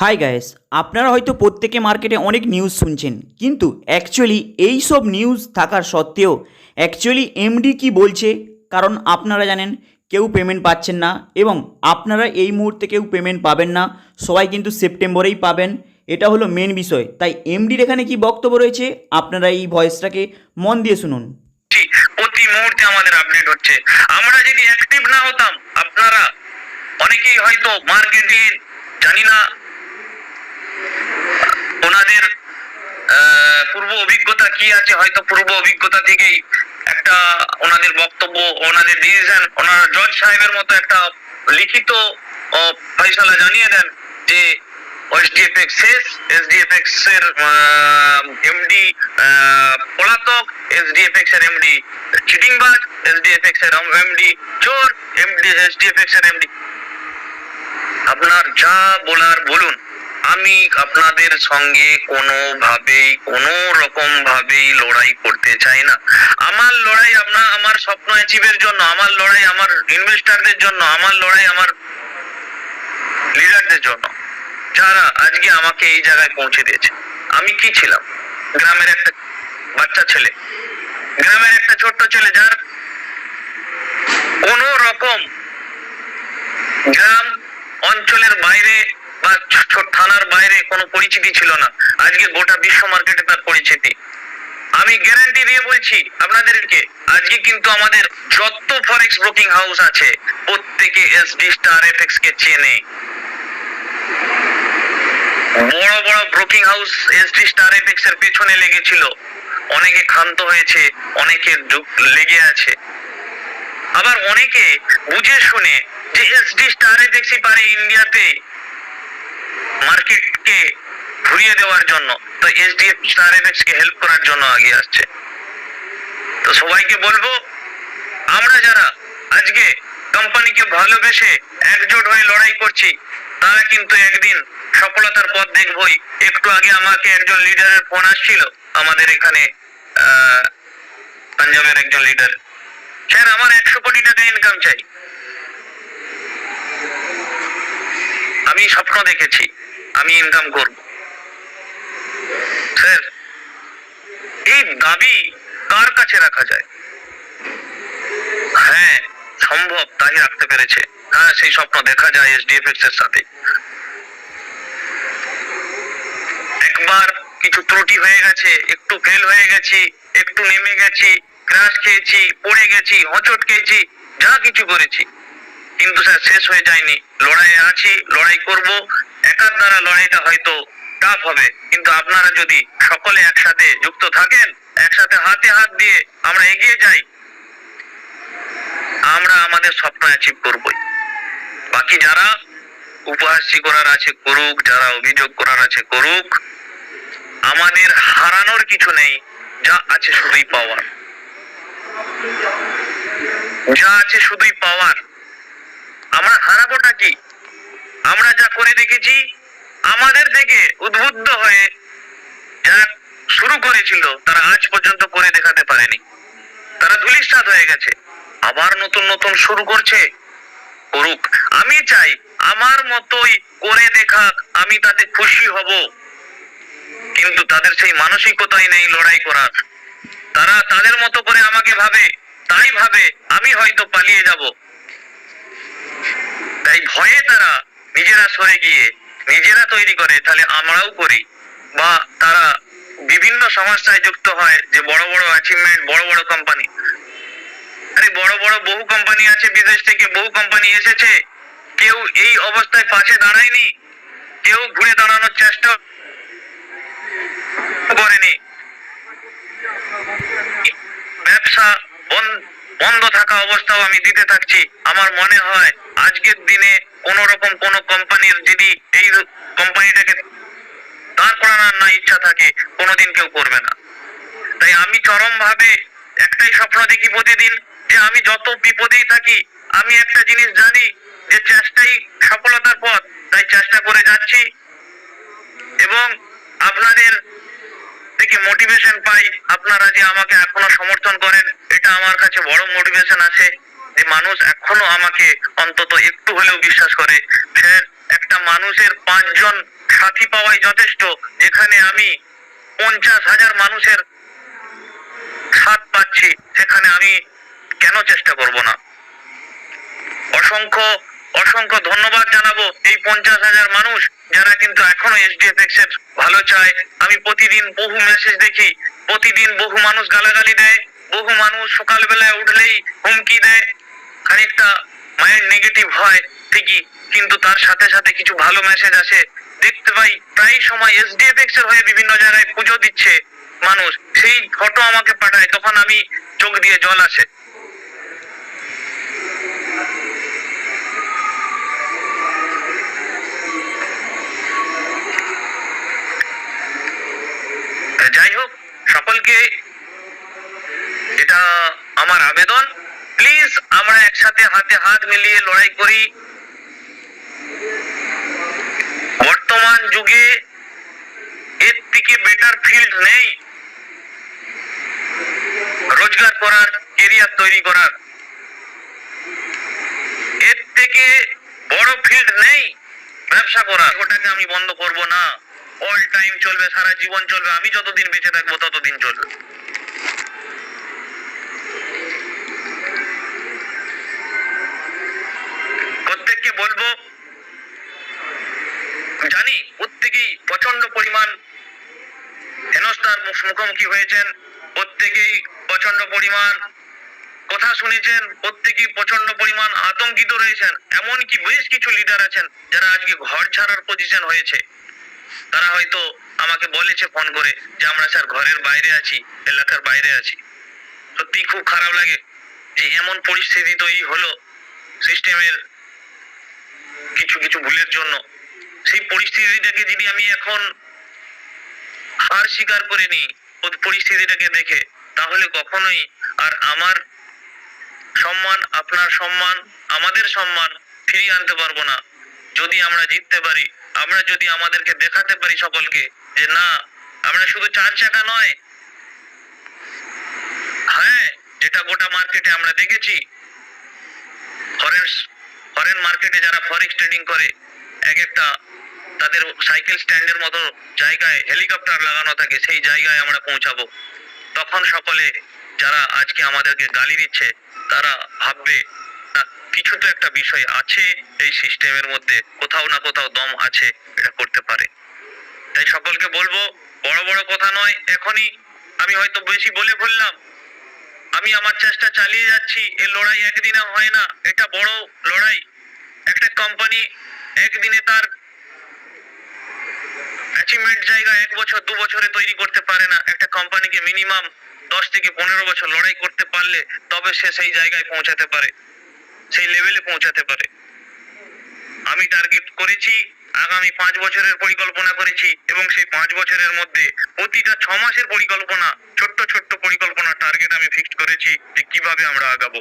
High guys আপনারা হয়তো প্রত্যেকে মার্কেটে অনেক নিউজ শুনছেন, কিন্তু অ্যাকচুয়ালি এই সব নিউজ থাকার সত্ত্বেও অ্যাকচুয়ালি এমডি কি বলছে? কারণ আপনারা জানেন, কেউ পেমেন্ট পাচ্ছেন না এবং আপনারা এই মুহূর্তে কেউ পেমেন্ট পাবেন না, সবাই কিন্তু সেপ্টেম্বরেই পাবেন। এটা হলো মেন বিষয়। তাই এমডির এখানে কি বক্তব্য রয়েছে? আপনারা এই ভয়েসটাকে মন দিয়ে শুনুন। প্রতি মুহূর্তে আমাদের আপডেট হচ্ছে। আমরা যদি অ্যাক্টিভ না হতাম, আপনারা অনেকেই হয়তো মার্কেটে জানি না ওনাদের পূর্ব অভিজ্ঞতা কি আছে? হয়তো পূর্ব অভিজ্ঞতা থেকেই একটা ওনাদের বক্তব্য, ওনাদের ডিসিশন ওনারা জজ সাহেবের মতো একটা লিখিত ফয়সালা জানিয়ে দেন যে এসডিএফএক্স শেষ, এসডিএফএক্স এর এমডি পলাতক, এসডিএফএক্স এর এমডি চিটিংবাজ, এসডিএফএক্স এর এমডি চোর এমডি এসডিএফএক্স এর এমডি আপনার যা বলার বলুন। আমি আপনাদের সঙ্গে কোনোভাবেই কোনো রকম ভাবেই লড়াই করতে চাই না। আমার লড়াই আপনার, আমার স্বপ্ন অ্যাচিভের জন্য, আমার লড়াই আমার ইনভেস্টারদের জন্য, আমার লড়াই আমার লিডারদের জন্য। যারা আজকে আমাকে এই জায়গায় পৌঁছে দিয়েছে। আমি কি ছিলাম? গ্রামের একটা বাচ্চা ছেলে। গ্রামের একটা ছোট্ট ছেলে যার কোন রকম গ্রাম অঞ্চলের বাইরে ছ- থানার বাইরে কোনো পরিচিতি ছিল না। আজকে গোটা বিশ্ব মার্কেটে তার পরিচিতি। আমি গ্যারান্টি দিয়ে বলছি আপনাদেরকে, আজকে কিন্তু আমাদের যত ফরেক্স ব্রোকিং হাউস আছে, প্রত্যেকে এসডি স্টার এফএক্স কে চেনে। বড় বড় broking house SD star FX এর পেছনে লেগেছিল। অনেকে ক্ষান্ত হয়েছে, অনেকে লেগে আছে। আবার অনেকে বুঝে শুনে যে এসডি স্টার এফএক্সই পারে ইন্ডিয়াতে মার্কেটকে ঘুরিয়ে দেওয়ার জন্য, তো এসডিএফ স্টার এফএক্স কে হেল্প করার জন্য আগে আসছে। তো সবাইকে বলব, আমরা যারা আজকে কোম্পানিকে ভালোবেসে একজোট হয়ে লড়াই করছি, তারা কিন্তু একদিন সফলতার পথ দেখবই। একটু আগে আমাকে একজন লিডারের ফোন আসছিল, আমাদের এখানে পাঞ্জাবের একজন লিডার। স্যার, আমার একশো কোটি টাকা ইনকাম চাই। আমি স্বপ্ন দেখেছি। আমি ইনকাম করব। স্যার, এই দাবি কার কাছে রাখা যায়? হ্যাঁ সম্ভব, তাই রাখতে পেরেছে। হ্যাঁ সেই স্বপ্ন দেখা যায় এসডিএফএক্স এর সাথে। একবার কিছু ত্রুটি হয়ে গেছে, একটু ফেল হয়ে গেছি, একটু নেমে গেছি ক্রাশ খেয়েছি, পড়ে গেছি, হচট খেয়েছি, যা কিছু করেছি। কিন্তু স্যার, শেষ হয়ে যায়নি। লড়াইয়ে আছি, লড়াই করব একার দ্বারা লড়াইটা হয়তো টাফ হবে, কিন্তু আপনারা যদি সকলে একসাথে যুক্ত থাকেন, একসাথে হাতে হাত দিয়ে আমরা এগিয়ে যাই, আমরা আমাদের স্বপ্ন অ্যাচিভ করবই। বাকি যারা উপহাসি করার আছে করুক, যারা অভিযোগ করার আছে করুক, আমাদের হারানোর কিছু নেই, যা আছে শুধুই পাওয়ার যা আছে শুধুই পাওয়ার আমরা হারাবোটা কি আমরা যা করে দেখেছি আমাদের থেকে উদ্বুদ্ধ হয়ে যারা শুরু করেছিল। তারা আজ পর্যন্ত করে দেখাতে পারেনি। তারা ধুলিস্বাদ হয়ে গেছে। আবার নতুন নতুন শুরু করছে। করুক। আমি চাই, আমার মতোই করে দেখা আমি তাতে খুশি হব। কিন্তু তাদের সেই মানসিকতাই নেই লড়াই করার। তারা তাদের মতো করে আমাকে ভাবে, তাই ভাবে, আমি হয়তো পালিয়ে যাব। তাই ভয়ে তারা নিজেরা সরে গিয়ে নিজেরা তৈরি করে, তাহলে আমরাও করি। বা তারা বিভিন্ন সমস্যায় যুক্ত হয় যে বড় বড় অ্যাচিভমেন্ট বড় বড় কোম্পানি আরে বড় বড় বহু কোম্পানি আছে বিদেশ থেকে, বহু কোম্পানি এসেছে। কেউ এই অবস্থায় পাশে দাঁড়ায়নি। কেউ ঘুরে দাঁড়ানোর চেষ্টা করেনি। ব্যবসা বন- বন্ধ থাকা অবস্থাও আমি দিতে থাকছি। আমার মনে হয় আজকের দিনে কোন রকম কোন কোম্পানির যদি এই কোম্পানিটাকে দাঁড় করানোর না ইচ্ছা থাকে, কোনোদিন কেউ করবে না। তাই আমি চরম ভাবে একটাই স্বপ্ন দেখি প্রতিদিন যে আমি যত বিপদেই থাকি, আমি একটা জিনিস জানি যে চেষ্টাই সফলতার পথ, তাই চেষ্টা করে যাচ্ছি। এবং আপনাদের থেকে মোটিভেশন পাই। আপনারা যে আমাকে এখনও সমর্থন করেন, এটা আমার কাছে বড় মোটিভেশন আছে। যে মানুষ এখনও আমাকে অন্তত একটু হলেও বিশ্বাস করে স্যার একটা মানুষের পাঁচজন সাথী পাওয়াই যথেষ্ট, যেখানে আমি পঞ্চাশ হাজার মানুষের সাথ পাচ্ছি, সেখানে আমি কেন চেষ্টা করব না? অসংখ্য অসংখ্য ধন্যবাদ জানাব এই পঞ্চাশ হাজার মানুষ, যারা কিন্তু এখনও এসডিএফএক্স এর ভালো চায়। আমি প্রতিদিন বহু মেসেজ দেখি, প্রতিদিন বহু মানুষ গালাগালি দেয়, বহু মানুষ সকালবেলায় উঠলেই হুমকি দেয় খানিকটা মাইন্ড নেগেটিভ হয়, ঠিকই, কিন্তু তার সাথে সাথে কিছু ভালো মেসেজ আসে। দেখতে পাই প্রায় সময় এসডিএফএক্স এর হয়ে বিভিন্ন জায়গায় পুজো দিচ্ছে মানুষ। সেই ফটো আমাকে পাঠায়, তখন আমি চোখ দিয়ে জল আসে। যাই হোক, সকলকে এটা আমার আবেদন। প্লিজ আমরা একসাথে হাতে হাত মিলিয়ে লড়াই করি। বর্তমান যুগে এর থেকে বেটার ফিল্ড নেই। রোজগার করার কেরিয়ার তৈরি করার। এর থেকে বড় ফিল্ড নেই ব্যবসা করার। ওটাকে আমি বন্ধ করব না। অল টাইম চলবে, সারা জীবন চলবে। আমি যতদিন বেঁচে থাকব, ততদিন চলবে। মুখোমুখি হয়েছেন, প্রত্যেকেই প্রচণ্ড পরিমাণ কথা শুনেছেন, প্রত্যেকেই প্রচণ্ড পরিমাণ আতঙ্কিত রয়েছেন, এমনকি বেশ কিছু লিডার আছেন যারা আজকে ঘর ছাড়ার পজিশন হয়েছে। তারা হয়তো আমাকে বলেছে ফোন করে যে, আমরা স্যার ঘরের বাইরে আছি, এলাকার বাইরে আছি। সত্যি খুব খারাপ লাগে যে, এমন পরিস্থিতি তৈরি হলো সিস্টেমের কিছু কিছু ভুলের জন্য। সেই পরিস্থিতিটাকে যদি আমি এখন হার স্বীকার করে নিই পরিস্থিতিটাকে দেখে, তাহলে কখনোই আর আমার সম্মান, আপনার সম্মান, আমাদের সম্মান ফিরিয়ে আনতে পারব না। যদি আমরা জিততে পারি, আমরা যদি আমাদেরকে দেখাতে পারি সকলকে যে না, আমরা শুধু চার চাকা নয়। হ্যাঁ যেটা গোটা মার্কেটে আমরা দেখেছি। ফরেন ফরেন মার্কেটে যারা ফরেক্স ট্রেডিং করে, এক একটা তাদের সাইকেল স্ট্যান্ডের মতো জায়গায় হেলিকপ্টার লাগানো থাকে, সেই জায়গায় আমরা পৌঁছাবো। তখন সকলে যারা আজকে আমাদেরকে গালি দিচ্ছে, তারা ভাববে কিছু তো একটা বিষয় আছে এই সিস্টেমের মধ্যে, কোথাও না কোথাও দম আছে, এটা করতে পারে। তাই সকলকে বলব, বড় বড় কথা নয়, এখনই আমি হয়তো বেশি বলে ফেললাম। আমি আমার চেষ্টা চালিয়ে যাচ্ছি এই লড়াই একদিনে হয় না, এটা বড় লড়াই। একটা কোম্পানি একদিনে তার অ্যাচিভমেন্ট জায়গা এক বছর, দু বছরে তৈরি করতে পারে না। একটা কোম্পানিকে মিনিমাম দশ থেকে পনেরো বছর লড়াই করতে পারলে তবে সে সেই জায়গায় পৌঁছাতে পারে। সেই লেভেলে পৌঁছাতে পারে। আমি টার্গেট করেছি, আগামী পাঁচ বছরের পরিকল্পনা করেছি এবং সেই পাঁচ বছরের মধ্যে প্রতিটা ছ মাসের পরিকল্পনা, ছোট্ট ছোট্ট পরিকল্পনা টার্গেট আমি ফিক্সড করেছি যে কীভাবে আমরা আগাবো।